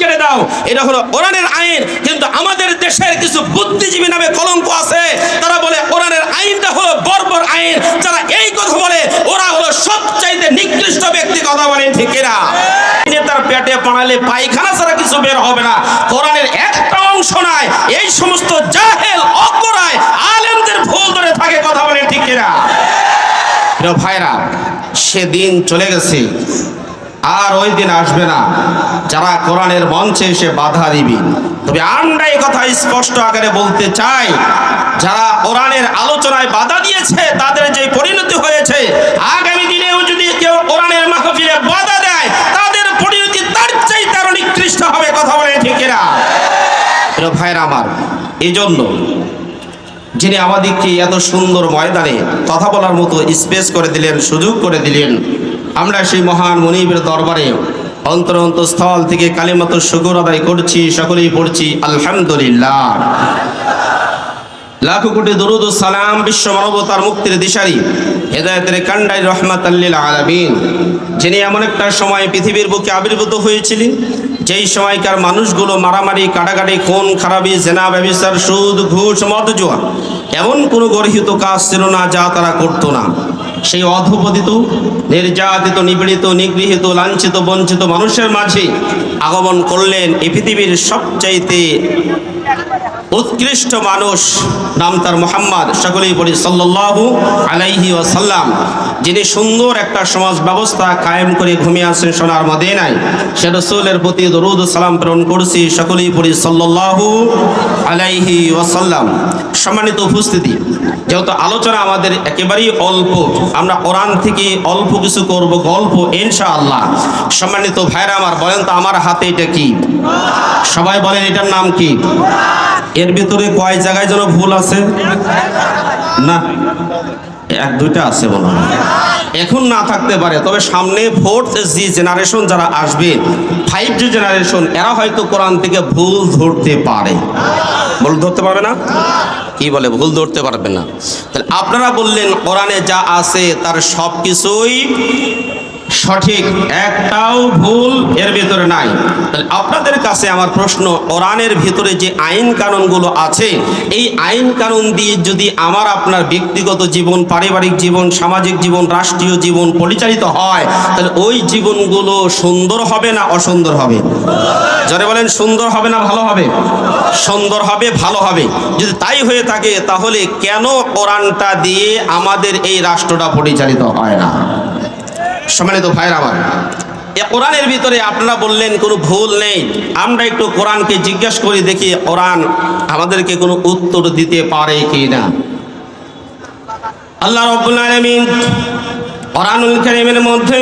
কেটে দাও। এটা হলো কোরআনের আইন। কিন্তু আমাদের দেশের কিছু বুদ্ধিজীবী নামে কলঙ্ক আছে। তারা বলে কোরআনের আইনটা হলো বর্বর আইন। যারা এই কথা বলে, ওরা হলো সবচাইতে নিকৃষ্ট ব্যক্তি কথা বলেন ঠিক এরা তার পেটে পড়ালে পায়খানা ছাড়া কিছু বের হবে না। কোরআনের একটা অংশ নাই। এই সমস্ত জাহেল অকরায় আলেমদের ভুল ধরে থাকে কথা বলেন ঠিক এরা প্রিয় ভাইরা, সেদিন চলে গেছে। আর ওই দিন আসবে না। যারা কোরআনের মঞ্চে এসে বাধা দিবি। তবে এই কথা স্পষ্ট আকারে বলতে চাই, যারা কোরআনের আলোচনায় বাধা দিয়েছে, তাদের যে পরিণতি হয়েছে, আগামী দিনেও যদি কেউ কোরআনের মাহফিলে বাধা দেয়, তাদের পরিণতি তার চাই আরও নিকৃষ্ট হবে, কথা বলে ঠিকেরা ভাইরা আমার এই জন্য যিনি আমাদেরকে এত সুন্দর ময়দানে কথা বলার মতো স্পেস করে দিলেন, সুযোগ করে দিলেন আমরা সেই মহান মনিবের দরবারে অন্তর স্থল থেকে কালিমাত শুকুর আদায় করছি, সকলেই পড়ছি, আলহামদুলিল্লাহ। লাখো কোটি দরুদ ও সালাম বিশ্ব মানবতার মুক্তির দিশারি, হেদায়তের কান্ডাই রহমাত আলামিন। যিনি এমন একটা সময় পৃথিবীর বুকে আবির্ভূত হয়েছিলেন, যেই সময়কার মানুষগুলো মারামারি, কাটাকাটি, খুন, খারাপি, জেনা ব্যবসার সুদ, ঘুষ, মদ, জোয়া, এমন কোনো গর্হিত কাজ ছিল না যা তারা করতো না। সেই অধপতিত, নির্যাতিত, নিপীড়িত, নিগৃহীত, লাঞ্ছিত, বঞ্চিত মানুষের মাঝে আগমন করলেন এই পৃথিবীর সবচাইতে উৎকৃষ্ট মানুষ, নাম তার মোহাম্মদ, সকলেই পড়ি সাল্লাল্লাহু আলাইহি ওয়াসাল্লাম। যিনি সুন্দর একটা সমাজ ব্যবস্থা কায়েম করে ঘুমিয়ে আছেন সোনার মদিনায়, সে রসুলের প্রতি দরুদ সালাম প্রেরণ করছি সকলেই পড়ি সাল্লাল্লাহু আলাইহি ওয়াসাল্লাম। সম্মানিত উপস্থিতি, যেহেতু আলোচনা আমাদের একেবারেই অল্প, আমরা কোরআন থেকে অল্প কিছু করব গল্প ইনশাআল্লাহ। সম্মানিত ভাইরা আমার, বলেন তো আমার হাতে এটা কি? সবাই বলেন এটার নাম কি? এর ভিতরে কয় জায়গায় যেন ভুল আছে? না? এক, দুইটা আছে বলো এখন না থাকতে পারে, তবে সামনে ফোর্থ জি জেনারেশন যারা আসবে ফাইভ জি জেনারেশন এরা হয়তো কোরআন থেকে ভুল ধরতে পারে। ভুল ধরতে পারবে না? কি বলে, ভুল ধরতে পারবে না। তাহলে আপনারা বললেন, কোরআনে যা আছে তার সব কিছুই সঠিক, একটাও ভুল এর ভিতরে নাই। তাহলে আপনাদের কাছে আমার প্রশ্ন, কোরআনের ভিতরে যে আইন কানুনগুলো আছে, এই আইন কানুন দিয়ে যদি আমার আপনার ব্যক্তিগত জীবন, পারিবারিক জীবন, সামাজিক জীবন, রাষ্ট্রীয় জীবন পরিচালিত হয়, তাহলে ওই জীবনগুলো সুন্দর হবে না অসুন্দর হবে? যারা বলেন, সুন্দর হবে না ভালো হবে? সুন্দর হবে, ভালো হবে। যদি তাই হয়ে থাকে, তাহলে কেন কোরআনটা দিয়ে আমাদের এই রাষ্ট্রটা পরিচালিত হয় না? সম্মানিত ভাইয়ের আমার, এ কোরআনের ভিতরে আপনারা বললেন কোনো ভুল নেই। আমরা একটু কোরআনকে জিজ্ঞেস করি, দেখি কোরআন আমাদেরকে কোনো উত্তর দিতে পারে কি না আল্লাহ রব্বুল আলামিন কোরআনুল কারীমের মধ্যে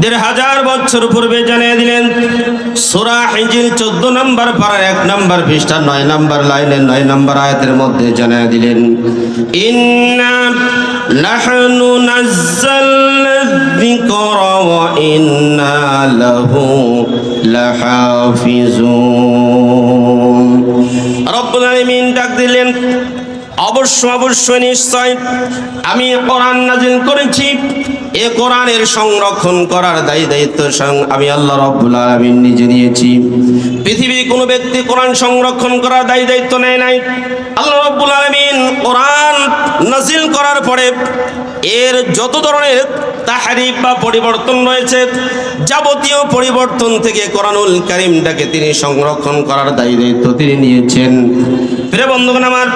দেড় হাজার বছর পূর্বে জানিয়ে দিলেন, সূরা হিজর 14 নম্বর পারার এক নম্বর পৃষ্ঠা, নয় নম্বর লাইনের নয় নম্বর আয়াতের মধ্যে জানিয়ে দিলেন, ইন্না নাহনু নাযালনা ওয়া ইন্না লাহু লাহাফিজুন। রব্বুল আলামিন ডাক দিলেন অবশ্য অবশ্যই নিশ্চয় আমি কোরআন নাজিল করেছি। এ কোরআনের সংরক্ষণ করার দায়ী দায়িত্ব আমি আল্লাহ রব্বুল নিজে নিয়েছি। পৃথিবীর কোনো ব্যক্তি কোরআন সংরক্ষণ করার দায়ী দায়িত্ব নেয় নাই। আল্লাহ রব্বুল আলামিন কোরআন নাজিল করার পরে এর যত ধরনের তাহারিফ বা পরিবর্তন রয়েছে, যাবতীয় পরিবর্তন থেকে কোরআনুল কারিমটাকে তিনি সংরক্ষণ করার দায়ী দায়িত্ব তিনি নিয়েছেন। প্রিয় বন্ধুগণ আমার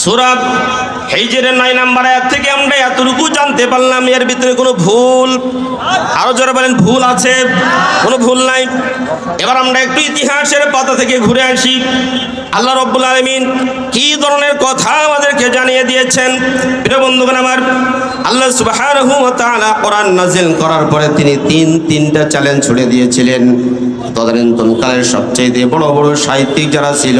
সুরাত হেজের নয় নাম্বার আয়াত থেকে আমরা এতটুকু জানতে পারলাম, এর ভিতরে কোনো ভুল আরও যারা বলেন, ভুল আছে, কোনো ভুল নাই। এবার আমরা একটু ইতিহাসের পাতা থেকে ঘুরে আসি। আল্লাহ রব্বুল আলমিন কি ধরনের কথা আমাদেরকে জানিয়ে দিয়েছেন প্রিয় বন্ধুগণ আমার আল্লাহ সুবহানাহু ওয়া তাআলা কোরআন নাজিল করার পরে তিনি তিন তিনটা চ্যালেঞ্জ ছুড়ে দিয়েছিলেন তদানীন্তনকালের সবচাইতে বড় বড় সাহিত্যিক যারা ছিল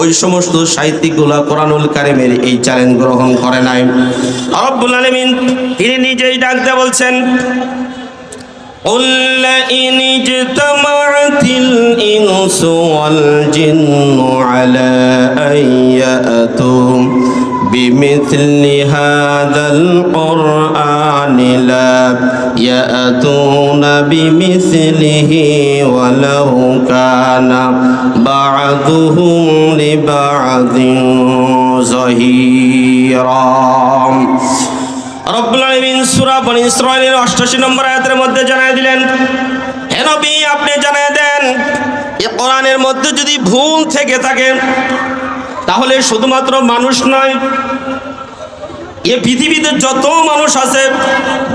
ওই সমস্ত সাহিত্যিকগুলো কোরআনুল কারিমের এই চ্যালেঞ্জ গ্রহণ করে নাই রব্বুল আলামিন তিনি নিজেই ডাকতে বলছেন قل لئن اجتمعت الإنس والجن على أن يأتوا بمثل هذا القرآن لا يأتون بمثله ولو كان بعضهم لبعض ظهيرا রব্বুল আলামিন সূরা বনি ইসরাঈলের 88 নম্বর আয়াতের মধ্যে জানায় দিলেন হে নবী আপনি জানায় দেন এ কোরআনের মধ্যে যদি ভুল থেকে থাকে তাহলে শুধুমাত্র মানুষ নয়, এ পৃথিবীতে যত মানুষ আছে,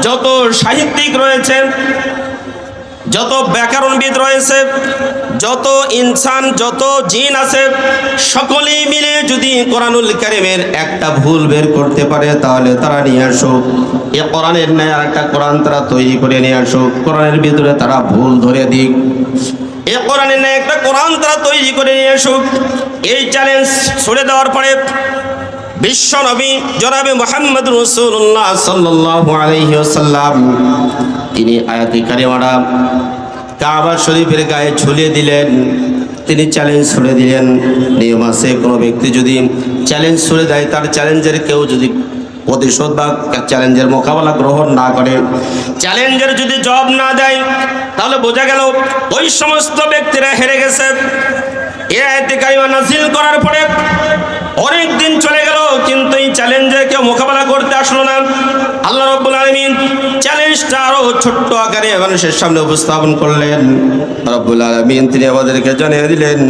যত সাহিত্যিক রয়েছে, যত ব্যাকরণবিদ রয়েছে, যত ইনসান, যত জিন আছে, সকলেই মিলে যদি কোরআনুল কারিমের একটা ভুল বের করতে পারে, তাহলে তারা নিয়ে আসুক এ কোরআনের ন্যায় আর একটা কোরআন তারা তৈরি করে নিয়ে আসুক কোরআনের ভিতরে তারা ভুল ধরে দিক। এ কোরআনের ন্যায় একটা কোরআন তারা তৈরি করে নিয়ে আসুক এই চ্যালেঞ্জ ছুড়ে দেওয়ার পরে বিশ্ব নবী জনাবে মোহাম্মদ রসুল্লাহ সাল্লাহ আলহিহাল্লাম তিনি আয়াতি কারিমারা কাবা শরীফের গায়ে ঝুলিয়ে দিলেন। তিনি চ্যালেঞ্জ ছুড়ে দিলেন। নিয়ম আছে, কোনো ব্যক্তি যদি চ্যালেঞ্জ ছুড়ে দেয়, তার চ্যালেঞ্জের কেউ যদি প্রতিশোধ বা চ্যালেঞ্জের মোকাবেলা গ্রহণ না করে। চ্যালেঞ্জের যদি জব না দেয়, তাহলে বোঝা গেল ওই সমস্ত ব্যক্তিরা হেরে গেছে। এ আয়াতে কারিমা নাজিল করার পরে অনেক দিন চলে গেল, কিন্তু এই চ্যালেঞ্জে কেউ মোকাবেলা করতে আসলো না। আল্লাহ রব্বুল আলমিন চ্যালেঞ্জটা আরও ছোট্ট আকারে মানুষের সামনে উপস্থাপন করলেন। রব্বুল আলমিন তিনি আমাদেরকে জানিয়ে দিলেন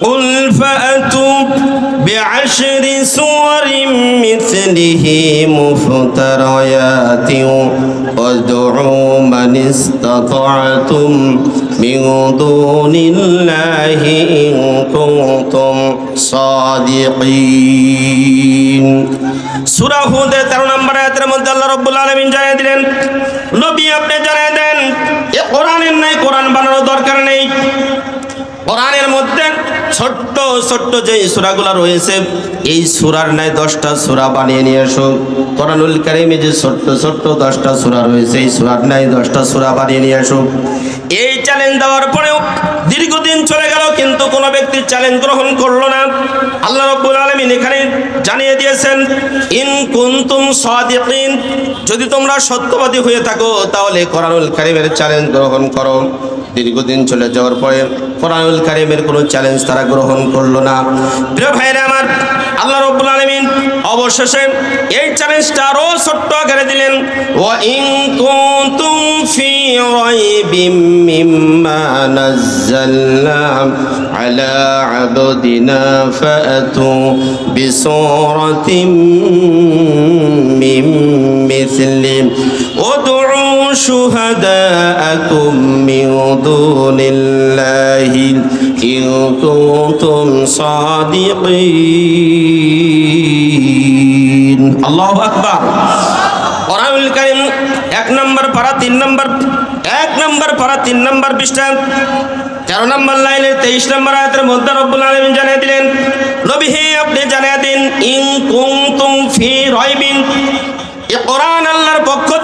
قل فأتوا بعشر سور مثله مفتريات وادعوا من استطعتم من دون الله إن كنتم صادقين সূরা হুদের 13 নম্বর আয়াতের মধ্যে আল্লাহ রাব্বুল আলামিন জানিয়ে দিলেন নবী আপনি জানিয়ে দেন এ কোরআনের নাই কোরআন বানানোর দরকার নেই কোরআনের মধ্যে ছোট্ট ছোট্ট যে সুরাগুলো রয়েছে, এই সুরার ন্যায় দশটা সুরা বানিয়ে নিয়ে এসো। কোরআনুল কারিমে যে ছোট্ট ছোট্ট দশটা সুরা রয়েছে, এই সুরার ন্যায় দশটা সুরা বানিয়ে নিয়ে এসো। এই চ্যালেঞ্জ দেওয়ার পরেও দীর্ঘদিন চলে গেল, কিন্তু কোনো ব্যক্তি চ্যালেঞ্জ গ্রহণ করল না। আল্লাহ রব্বুল আলমিন এখানে জানিয়ে দিয়েছেন, ইন কুন্তুম সাদিকিন। যদি তোমরা সত্যবাদী হয়ে থাকো, তাহলে কোরআনুল কারিমের চ্যালেঞ্জ গ্রহণ করো। দীর্ঘদিন চলে যাওয়ার পরে কোরআনুল কারিমের কোনো চ্যালেঞ্জ তারা গ্রহণ করল না। প্রিয় ভাইরা আমার, আল্লাহ রব্বুল আলমিন অবশেষে এই চ্যালেঞ্জটা আরও ছোট্ট আকারে দিলেন। ও ইন কুনতুম ফি রাইবিম মিম্মা নাযালনা আলা আবদিনা ফাতু বিসূরাতিম মিন মিথলি ادعوا شهداءكم من دون الله إن كنتم صادقين الله أكبر কোরআনুল কারীম এক নম্বর পারা তিন নম্বর এক নম্বর পারা তিন নম্বর পৃষ্ঠা তেরো নম্বর লাইনের তেইশ নম্বর আয়াতের মধ্যে রব্বুল আলমিন জানিয়ে দিলেন নবী হে আপনি জানিয়ে দিন ইন কুনতুম ফি রাইবিন এ কোরআন আল্লাহর পক্ষ থেকে নাজিল হয়েছে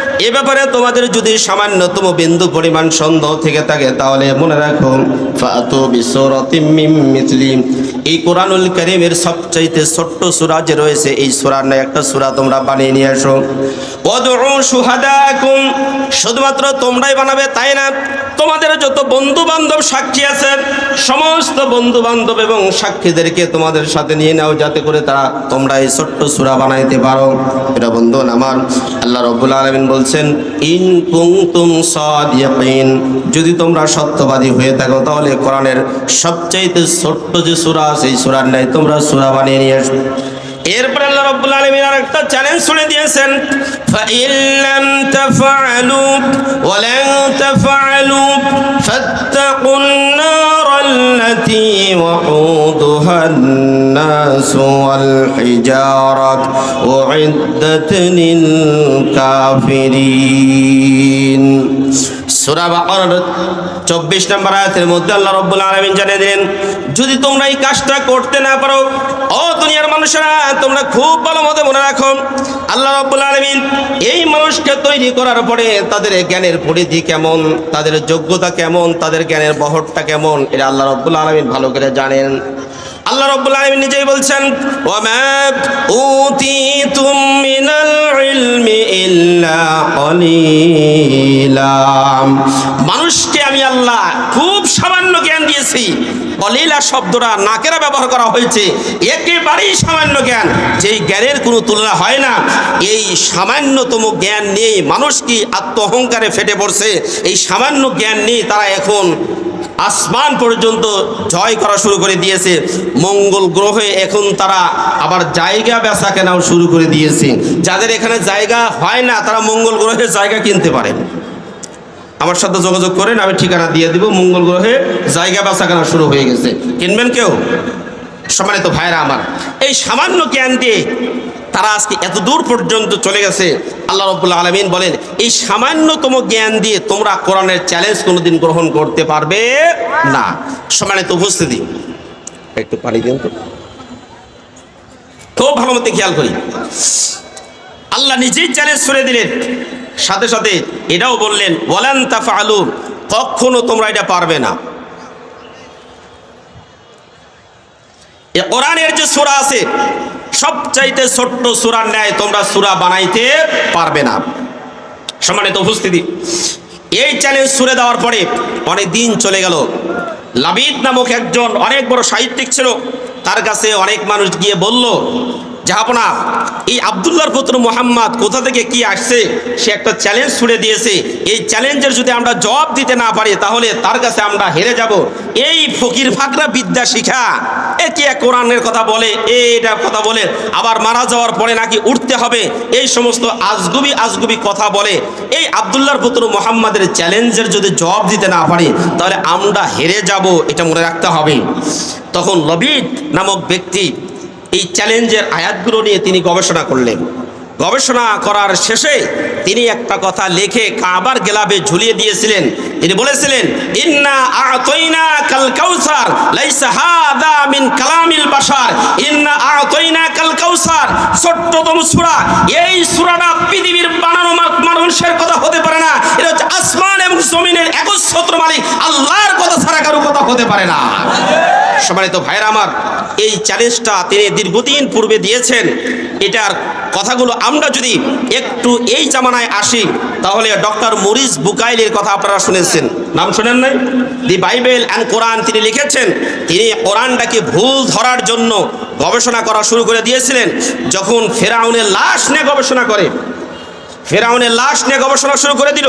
এ ব্যাপারে তোমাদের যদি সামান্যতম বিন্দু পরিমাণ সন্দেহ থেকে থাকে, তাহলে মনে রাখো এই কোরআনুল কারীমের সবচাইতে ছোট্ট সূরা যে রয়েছে, এই সূরার না একটা সূরা তোমরা বানিয়ে নিয়ে আসো। শুধুমাত্র তোমরাই বানাবে, তাই না? তোমাদের যত বন্ধু বান্ধব সাক্ষী আছে, সমস্ত বন্ধু বান্ধব এবং সাক্ষীদেরকে তোমাদের সাথে নিয়ে নাও, যাতে করে তারা তোমরা এই ছোট্ট সূরা বানাইতে পারো। এটা বন্ধু আমার, আল্লাহ রব্বুল আলামিন বলছেন, ইন কুনতুম সাদিকিন। যদি তোমরা সত্যবাদী হয়ে থাকো, তাহলে কোরআনের সবচাইতে ছোট্ট যে সূরা এই সূরার নাই তোমরা সূরা বানিয়ে নিয়ে আসো এরপর আল্লাহ রাব্বুল আলামিন আরেকটা চ্যালেঞ্জ শুনে দিয়েছেন, ফাইন লাম তাফআলু ওয়া লান তাফআলু ফাত্তাকুন নার আল্লাতী ওয়াকুদুহা الناس والحجارة أعدت للكافرين সূরা বাকারার 24 নম্বর আয়াতের মধ্যে আল্লাহ রাব্বুল আলামিন জানিয়ে দিলেন যদি তোমরা এই কাজটা করতে না পারো ও দুনিয়ার মানুষেরা তোমরা খুব ভালো মতো মনে রাখো আল্লাহ রাব্বুল আলামিন এই মানুষকে তৈরি করার পরে তাদের জ্ঞানের পরিধি কেমন তাদের যোগ্যতা কেমন তাদের জ্ঞানের বহরটা কেমন এটা আল্লাহ রাব্বুল আলামিন ভালো করে জানেন আল্লাহ রব্বুল আলামিন নিজেই বলছেন মানুষকে আমি আল্লাহ খুব সামান্য জ্ঞান দিয়েছি। কলিলা শব্দটা নাকেরা ব্যবহার করা হয়েছে। একেবারেই সামান্য জ্ঞান। যেই জ্ঞানের কোনো তুলনা হয় না। এই সামান্যতম জ্ঞান নিয়েই মানুষ কি আত্মহংকারে ফেটে পড়ছে? এই সামান্য জ্ঞান নিয়ে তারা এখন আসমান পর্যন্ত জয় করা শুরু করে দিয়েছে। মঙ্গল গ্রহে এখন তারা আবার জায়গা বেচা কেনাও শুরু করে দিয়েছে। যাদের এখানে জায়গা হয় না, তারা মঙ্গল গ্রহে জায়গা কিনতে পারে। আমার সাথে যোগাযোগ করেন, আমি ঠিকানা দিয়ে দিব। মঙ্গল গ্রহে জায়গা বেচা কেনা শুরু হয়ে গেছে। কিনবেন কেউ? সম্মানিত ভাইরা আমার, এই সামান্য জ্ঞান দিয়ে তারা আজকে এত দূর পর্যন্ত চলে গেছে। আল্লাহ রব্বুল আলমিন বলেন, এই সামান্যতম জ্ঞান দিয়ে তোমরা কোরআনের চ্যালেঞ্জ কোনোদিন গ্রহণ করতে পারবে না। সম্মানিত উপস্থিতি, একটু পানি দিন তো। খুব ভালো মতো খেয়াল করি। আল্লাহ নিজেই চ্যালেঞ্জ ছুড়ে দিলেন। সাথে সাথে এটাও বললেন বলেন তাফা আলু কখনো তোমরা এটা পারবে না। কোরআনের যে সূরা আছে সবচাইতে ছোট্ট সুরার ন্যায় তোমরা সূরা বানাইতে পারবে না। সম্মানিত উপস্থিতি, এই চ্যালেঞ্জ সুরে দেওয়ার পরে অনেক দিন চলে গেল। লাবিদ নামক একজন অনেক বড় সাহিত্যিক ছিল, তার কাছে অনেক মানুষ গিয়ে বলল জাহাপনা এই আবদুল্লাহর পুত্র মোহাম্মদ কোথা থেকে কি আসছে, সে একটা চ্যালেঞ্জ ছুড়ে দিয়েছে। এই চ্যালেঞ্জের যদি আমরা জবাব দিতে না পারি, তাহলে তার কাছে আমরা হেরে যাব। এই ফকির ফাকরা বিদ্যা শিখা, এ কি এক কোরআনের কথা বলে এটা কথা বলে, আবার মারা যাওয়ার পরে নাকি উঠতে হবে, এই সমস্ত আজগুবি আজগুবি কথা বলে। এই আবদুল্লাহর পুত্র মোহাম্মদের চ্যালেঞ্জের যদি জবাব দিতে না পারি, তাহলে আমরা হেরে যাব, এটা মনে রাখতে হবে। তখন লবিদ নামক ব্যক্তি এই চ্যালেঞ্জের আয়াতগুলো নিয়ে তিনি গবেষণা করলেন। গবেষণা করার শেষে তিনি একটা কথা লেখে কাবার গেলাবে ঝুলিয়ে দিয়েছিলেন। তিনি বলেছিলেন, ইন্না কালামিল ইন্না ছোট্টতম সূরা। এই পৃথিবীর মানুষের কথা হতে পারে না। এটা হচ্ছে আসমান এবং জমিনের একচ্ছত্র মালিক। আল্লাহর কথা ছাড়া কারও কথা হতে পারে না। সম্মানিত ভাইরা আমার, এই চ্যালেঞ্জটা তিনি দীর্ঘদিন পূর্বে দিয়েছেন। এটার কথাগুলো আমরা যদি একটু এই জামানায় আসি, তাহলে ডক্টর মরিস বুকাইলের কথা আপনারা শুনেছেন। নাম শুনেন নাই? দি বাইবেল অ্যান্ড কোরআন তিনি লিখেছেন, তিনি কোরআনটাকে ভুল ধরার জন্য গবেষণা করা শুরু করে দিয়েছিলেন, যখন ফেরাউনের লাশ নিয়ে গবেষণা করে। ফেরাউনের লাশ নিয়ে গবেষণা শুরু করে দিল।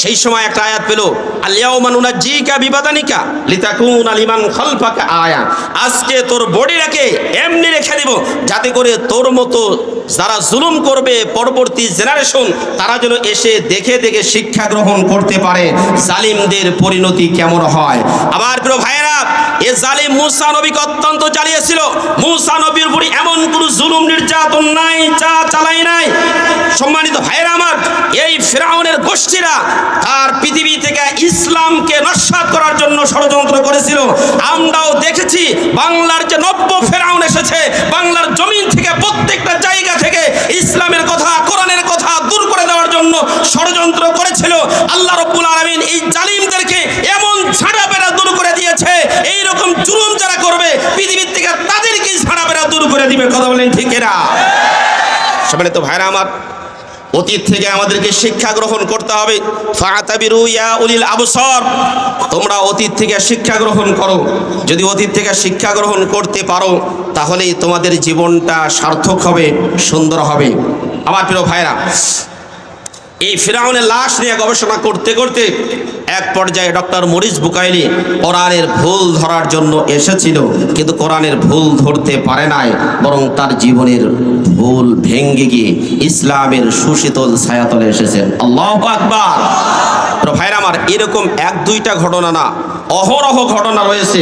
সেই সময় একটা আয়াত পেল নুনাজ্জিকা বিবাদানিকা লিতাকুন আলিমান খালফাকা আয়া। আজকে তোর বডিটাকে এমনি রেখে দিব, যাতে করে তোর মতো যারা জুলুম করবে পরবর্তী জেনারেশন, তারা যেন এসে দেখে দেখে শিক্ষা গ্রহণ করতে পারে। জালিমদের পরিণতি কেমন হয়? আবার প্রিয় ভাইয়েরা এ জালিম মুসা নবীকে অত্যন্ত জ্বালিয়েছিল। মুসা নবীর উপর এমন কোনো জুলুম, নির্যাতন নাই, যা চালাই নাই। সম্মানিত ভাইয়েরা আমার, এই ফেরাউনের গোষ্ঠীরা তার পৃথিবী থেকে ইসলামকে নস্বাত করার জন্য ষড়যন্ত্র করেছিল। আমরাও দেখেছি, বাংলার যে নব্য ফেরাউন এসেছে, বাংলার জমিন থেকে প্রত্যেকটা জায়গা থেকে ইসলামের কথা, কোরআনের কথা দূর করে দেওয়ার জন্য ষড়যন্ত্র করেছিল। আল্লাহ রব্বুল আলমিন এই জালিমদেরকে করে দিবে, কথা বলেন ঠিক এরা সম্মানিত ভাইরা আমার, অতীত থেকে আমাদেরকে শিক্ষা গ্রহণ করতে হবে। তোমরা অতীত থেকে শিক্ষা গ্রহণ করো। যদি অতীত থেকে শিক্ষা গ্রহণ করতে পারো, তাহলেই তোমাদের জীবনটা সার্থক হবে, সুন্দর হবে। আমার প্রিয় ভাইরা, এই ফিরাউনের লাশ নিয়ে গবেষণা করতে করতে এক পর্যায়ে ডক্টর মরিস বুকাইলি কোরআনের ভুল ধরার জন্য এসেছিল, কিন্তু কোরআনের ভুল ধরতে পারে নাই, বরং তার জীবনের ভুল ভেঙ্গে গিয়ে ইসলামের সুশীতল ছায়াতলে এসেছেন আল্লাহ আকবার! ভাইরা আমার, এরকম এক দুইটা ঘটনা না, অহরহ ঘটনা রয়েছে।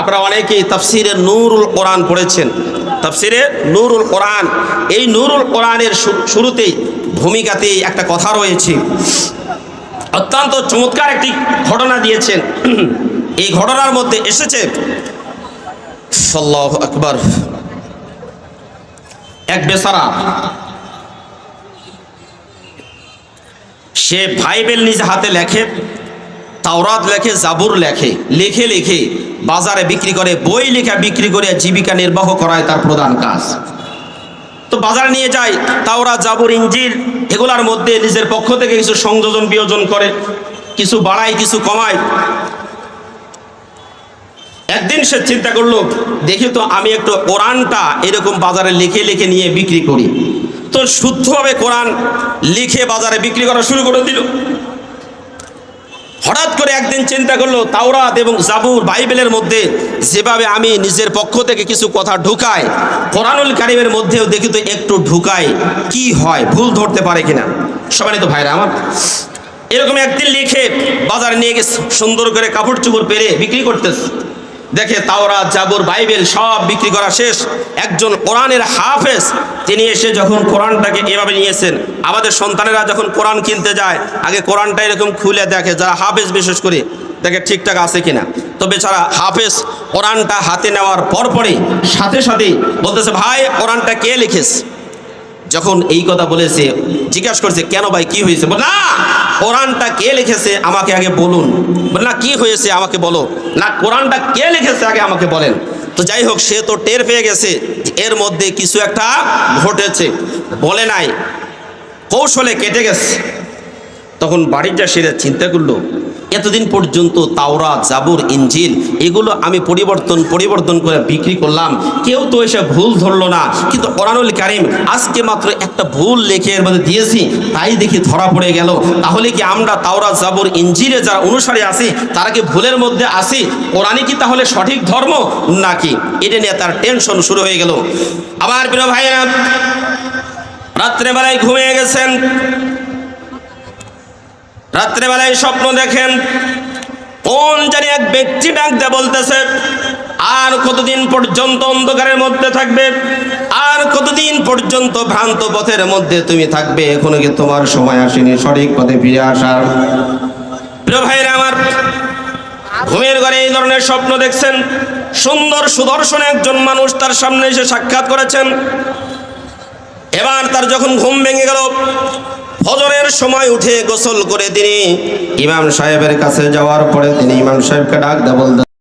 আপনারা অনেকেই তাফসিরে নূরুল কোরআন পড়েছেন। তাফসিরে নূরুল কোরআন, এই নূরুল কোরআনের শুরুতেই, ভূমিকাতেই একটা কথা রয়েছে। অত্যন্ত চমৎকার একটি ঘটনা দিয়েছেন। এই ঘটনার মধ্যে এসেছে আল্লাহু আকবার। এক বেসারা সে বাইবেল নিজ হাতে লেখে, তাওরাত লেখে, জাবুর লেখে লেখে লেখে, বাজারে বিক্রি করে, বই লেখা বিক্রি করে, জীবিকা নির্বাহ করায় তার প্রধান কাজ। তো বাজারে নিয়ে যায়, তাওরা, জাবুর ইঞ্জির এগুলার মধ্যে নিজের পক্ষ থেকে কিছু সংযোজন, বিয়োজন করে, কিছু বাড়ায়, কিছু কমায়। একদিন সে চিন্তা করল, দেখি তো আমি একটু কোরআনটা এরকম বাজারে লিখে লিখে নিয়ে বিক্রি করি। তো শুদ্ধভাবে কোরআন লিখে বাজারে বিক্রি করা শুরু করে দিল। হঠাৎ করে একদিন চিন্তা করল, তাওরাত এবং জাবুর বাইবেলের মধ্যে যেভাবে আমি নিজের পক্ষ থেকে কিছু কথা ঢুকাই, কোরআনুল কারিমের মধ্যেও দেখি তো একটু ঢুকাই, কি হয়, ভুল ধরতে পারে কিনা? সবাই তো ভাইরা আমার, এরকম একদিন লিখে বাজারে নিয়ে গেছে, সুন্দর করে কাপড় চুপড় পেরে বিক্রি করতেছে। দেখে তাওরা জাবুর, বাইবেল সব বিক্রি করা শেষ। একজন কোরআনের হাফেজ, তিনি এসে যখন কোরআনটাকে এভাবে নিয়েছেন, আমাদের সন্তানেরা যখন কোরআন কিনতে যায়, আগে কোরআনটা এরকম খুলে দেখে, যারা হাফেজ বিশেষ করে, দেখে ঠিকঠাক আছে কিনা। তো বেচারা হাফেজ, কোরআনটা হাতে নেওয়ার পরপরই সাথে সাথেই বলতেছে, ভাই, কোরআনটা কে লিখেছে? যখন এই কথা বলেছে, জিজ্ঞাসা করছে, কেন ভাই, কি হয়েছে? বল, না, কোরআনটা কে লিখেছে আমাকে আগে বলুন। বল, না, কি হয়েছে আমাকে বলো। না, কোরআনটা কে লিখেছে আগে আমাকে বলেন। তো যাই হোক, সে তো টের পেয়ে গেছে এর মধ্যে কিছু একটা ঘটেছে। বলে নাই, কৌশলে কেটে গেছে। তখন বাড়িটা সেরা চিন্তা করল এতদিন পর্যন্ত তাওরা জাবুর ইঞ্জিল এগুলো আমি পরিবর্তন পরিবর্তন করে বিক্রি করলাম। কেউ তো এসে ভুল ধরলো না। কিন্তু কোরআনুল কারিম আজকে মাত্র একটা ভুল লেখে এর মধ্যে দিয়েছি, তাই দেখি ধরা পড়ে গেল। তাহলে কি আমরা তাওরা জাবুর ইঞ্জিলে যারা অনুসারে আছি, তারা কি ভুলের মধ্যে আসি কোরআনই কি তাহলে সঠিক ধর্ম? নাকি? এটা নিয়ে তার টেনশন শুরু হয়ে গেল। আবার প্রিয় ভাইয়েরা, রাত্রেবেলায় ঘুমিয়ে গেছেন। রাত্রেবেলায় স্বপ্ন দেখেন, কোন জানি এক ব্যক্তি ডাক দিয়ে বলতেছে, আর কতদিন পর্যন্ত অন্ধকারের মধ্যে থাকবে, আর কতদিন পর্যন্ত ভ্রান্ত পথের মধ্যে তুমি থাকবে, এখনও কি তোমার সময় আসেনি? সঠিক পথে ফিরে আসার। প্রিয় ভাইরা আমার, ঘুমের ঘরে এই ধরনের স্বপ্ন দেখছেন, সুন্দর সুদর্শন একজন মানুষ তার সামনে এসে সাক্ষাৎ করেছেন। এবার তার যখন ঘুম ভেঙে গেল ফজরের সময় উঠে গোসল করে তিনি ইমাম সাহেবের কাছে যাওয়ার পরে তিনি ইমাম সাহেবকে ডাক দেবল